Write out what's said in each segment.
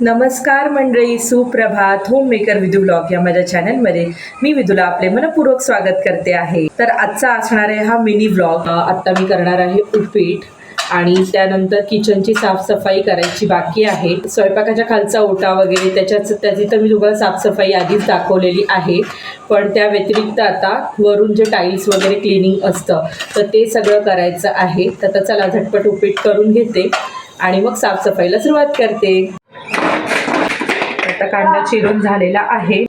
नमस्कार मंडळी सुप्रभात. होम मेकर विदू ब्लॉग या माझ्या चॅनलमध्ये मी विदूला आपले मनपूर्वक स्वागत करते आहे. तर आजचा असणार आहे हा मिनी ब्लॉग आत्ता मी करणार आहे उपीट आणि त्यानंतर किचनची साफसफाई करायची बाकी आहे. स्वयंपाकाच्या खालचा ओटा वगैरे त्याच्याच त्याची तर मी तुम्हाला साफसफाई आधीच दाखवलेली आहे. पण त्या व्यतिरिक्त आता वरून जे टाईल्स वगैरे क्लिनिंग असतं तर ते सगळं करायचं आहे. तर त्याचा चला झटपट उपीट करून घेते. आणि मग साफसफाईला सुरुवात करते. आता कांदा चिरून झालेला आहे.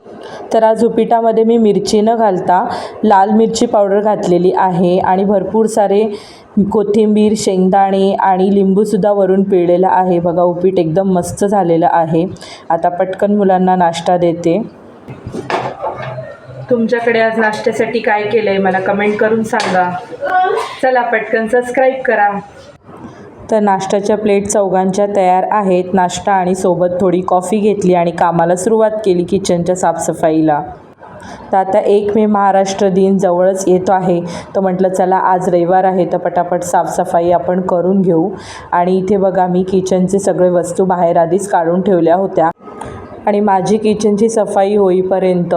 तर आज उपीटामध्ये मी मिरची न घालता लाल मिरची पावडर घातलेली आहे आणि भरपूर सारे कोथिंबीर शेंगदाणे आणि लिंबूसुद्धा वरून पिळलेला आहे. बघा उपीट एकदम मस्त झालेलं आहे. आता पटकन मुलांना नाश्ता देते. तुमच्याकडे आज नाश्त्यासाठी काय केलं आहे मला कमेंट करून सांगा. चला पटकन सबस्क्राईब करा. तर नाश्त्याच्या प्लेट चौघांच्या तयार आहेत. नाश्ता आणि सोबत थोडी कॉफी घेतली आणि कामाला सुरुवात केली किचनच्या साफसफाईला. तर आता एक मे महाराष्ट्र दिन जवळच येतो आहे. तर म्हटलं चला आज रविवार आहे तर पटापट साफसफाई आपण करून घेऊ. आणि इथे बघा मी किचनचे सगळे वस्तू बाहेर आधीच काढून ठेवल्या होत्या. आणि माझी किचनची सफाई होईपर्यंत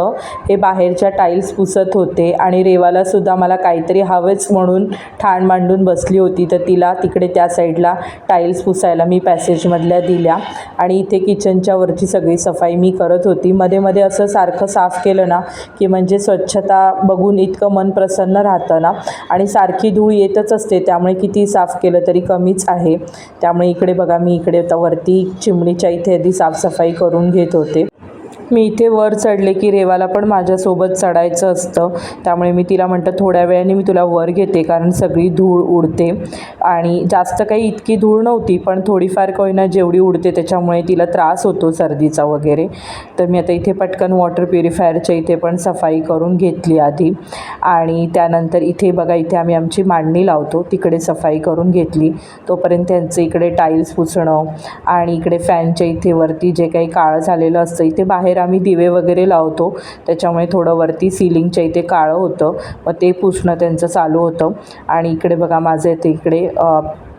हे बाहेरच्या टाईल्स पुसत होते आणि रेवालासुद्धा मला काहीतरी हवेच म्हणून ठाण मांडून बसली होती. तर तिला तिकडे त्या साईडला टाईल्स पुसायला मी पॅसेजमधल्या दिल्या आणि इथे किचनच्या वरची सगळी सफाई मी करत होती. मध्ये मध्ये असं सारखं साफ केलं ना की म्हणजे स्वच्छता बघून इतकं मन प्रसन्न राहतं ना. आणि सारखी धूळ येतच असते त्यामुळे किती साफ केलं तरी कमीच आहे. त्यामुळे इकडे बघा मी इकडे आता वरती चिमणीच्या इथे आधी साफसफाई करून घेत होते. मी इथे वर चढले की रेवाला पण माझ्यासोबत चढायचं असतं. त्यामुळे मी तिला म्हणतं थोड्या वेळाने मी तुला वर घेते कारण सगळी धूळ उडते. आणि जास्त काही इतकी धूळ नव्हती पण थोडीफार कोयना जेवढी उडते त्याच्यामुळे तिला त्रास होतो सर्दीचा वगैरे. तर मी आता इथे पटकन वॉटर प्युरिफायरच्या इथे पण सफाई करून घेतली आधी. आणि त्यानंतर इथे बघा इथे आम्ही आमची मांडणी लावतो तिकडे सफाई करून घेतली. तोपर्यंत त्यांचं इकडे टाईल्स पुसणं आणि इकडे फॅनच्या इथे वरती जे काही काळं झालेलं असतं इथे बाहेर आम्ही दिवे वगैरे लावतो. त्याच्यामुळे थोडं वरती सिलिंगच्या इथे काळं होतं. मग ते पुसणं त्यांचं चालू होतं. आणि इकडे बघा माझं इथे इकडे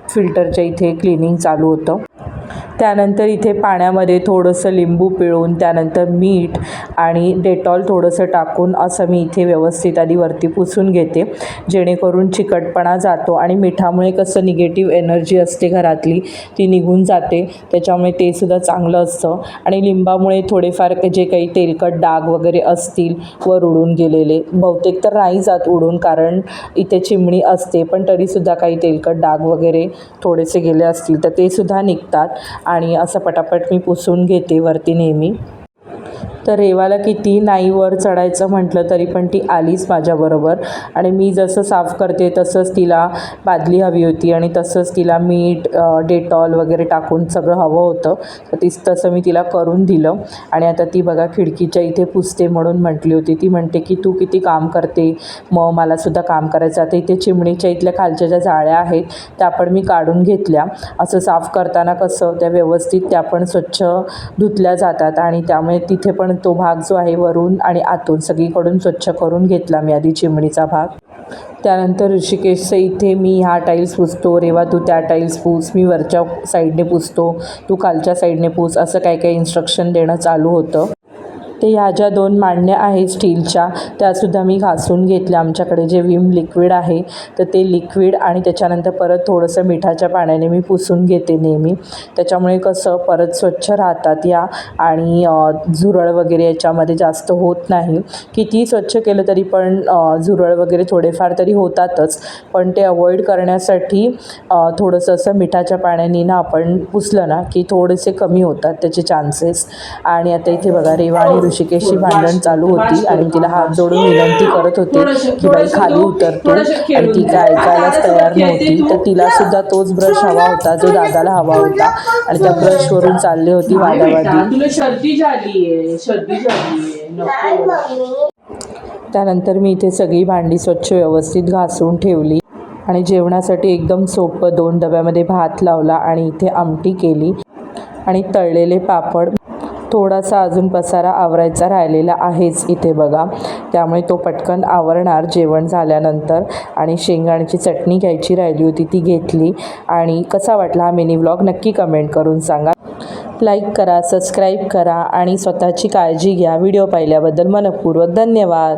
फिल्टरच्या इथे क्लिनिंग चालू होतं. त्यानंतर इथे पाण्यामध्ये थोडंसं लिंबू पिळून त्यानंतर मीठ आणि डेटॉल थोडंसं टाकून असं मी इथे व्यवस्थित आधी वरती पुसून घेते. जेणेकरून चिकटपणा जातो आणि मिठामुळे कसं निगेटिव्ह एनर्जी असते घरातली ती निघून जाते. त्याच्यामुळे ते सुद्धा चांगलं असतं. आणि लिंबामुळे थोडेफार जे काही तेलकट डाग वगैरे असतील वर उडून गेलेले. बहुतेक तर नाही जात उडून कारण इथे चिमणी असते पण तरीसुद्धा काही तेलकट डाग वगैरे थोडेसे गेले असतील तर ते सुद्धा निघतात. आणि असं पटापट मी पुसून घेते वरती नेहमी. तर रेवाला किती नाही वर चढायचं म्हटलं तरी पण ती आलीच माझ्याबरोबर. आणि मी जसं साफ करते तसंच तिला बादली हवी होती आणि तसंच तिला मीठ डेटॉल वगैरे टाकून सगळं हवं होतं. तर तीच तसं मी तिला करून दिलं. आणि आता ती बघा खिडकीच्या इथे पुसते म्हणून म्हटली होती. ती म्हणते की तू किती काम करते? मग मलासुद्धा काम करायचं. आता इथे चिमणीच्या इथल्या खालच्या ज्या जाळ्या आहेत त्या पण मी काढून घेतल्या. असं साफ करताना कसं त्या व्यवस्थित त्या पण स्वच्छ धुतल्या जातात आणि त्यामुळे तिथे पण तो भाग जो आहे वरून आणि आतून सगळीकडून स्वच्छ करून घेतला मी आधी चिमणीचा भाग. त्यानंतर ऋषिकेशचं इथे मी ह्या टाईल्स पुसतो. रेवा तू त्या टाईल्स पूस. मी वरच्या साईडने पुसतो. तू खालच्या साईडने पूस. असं काय काय इन्स्ट्रक्शन देणं चालू होतं. ते ह्या ज्या दोन मांडण्या आहेत स्टीलच्या त्यासुद्धा मी घासून घेतल्या. आमच्याकडे जे विम लिक्विड आहे तर ते लिक्विड आणि त्याच्यानंतर परत थोडंसं मिठाच्या पाण्याने मी पुसून घेते नेहमी. त्याच्यामुळे कसं परत स्वच्छ राहतात या आणि झुरळ वगैरे याच्यामध्ये जास्त होत नाही. कितीही स्वच्छ केलं तरी पण झुरळ वगैरे थोडेफार तरी होतातच. पण ते अवॉइड करण्यासाठी थोडंसं असं मिठाच्या पाण्याने ना आपण पुसलं ना की थोडेसे कमी होतात त्याचे चान्सेस. आणि आता इथे बघा रेवा ऋषिकेशी भांडण चालू होती आणि तिला हात जोडून विनंती करत होते की बाई खाली उतरतो आणि ती काय ऐकायलाच तयार नव्हती. तर तिला सुद्धा तोच ब्रश हवा होता जो दादाला हवा होता. आणि त्या ब्रशवरून चालली होती वादावादी. तुला सर्दी झालीये सर्दी झालीये नको त्यानंतर मी इथे सगळी भांडी स्वच्छ व्यवस्थित घासून ठेवली आणि जेवणासाठी एकदम सोपं दोन डब्यामध्ये भात लावला आणि इथे आमटी केली आणि तळलेले पापड थोडासा अजून पसारा आवरायचा राहिलेला आहेच इथे बघा. त्यामुळे तो पटकन आवरणार जेवण झाल्यानंतर आणि शेंगाण्याची चटणी घ्यायची राहिली होती ती घेतली. आणि कसा वाटला हा मिनी व्लॉग नक्की कमेंट करून सांगा. लाईक करा सबस्क्राईब करा आणि स्वतःची काळजी घ्या. व्हिडिओ पाहिल्याबद्दल मनपूर्वक धन्यवाद.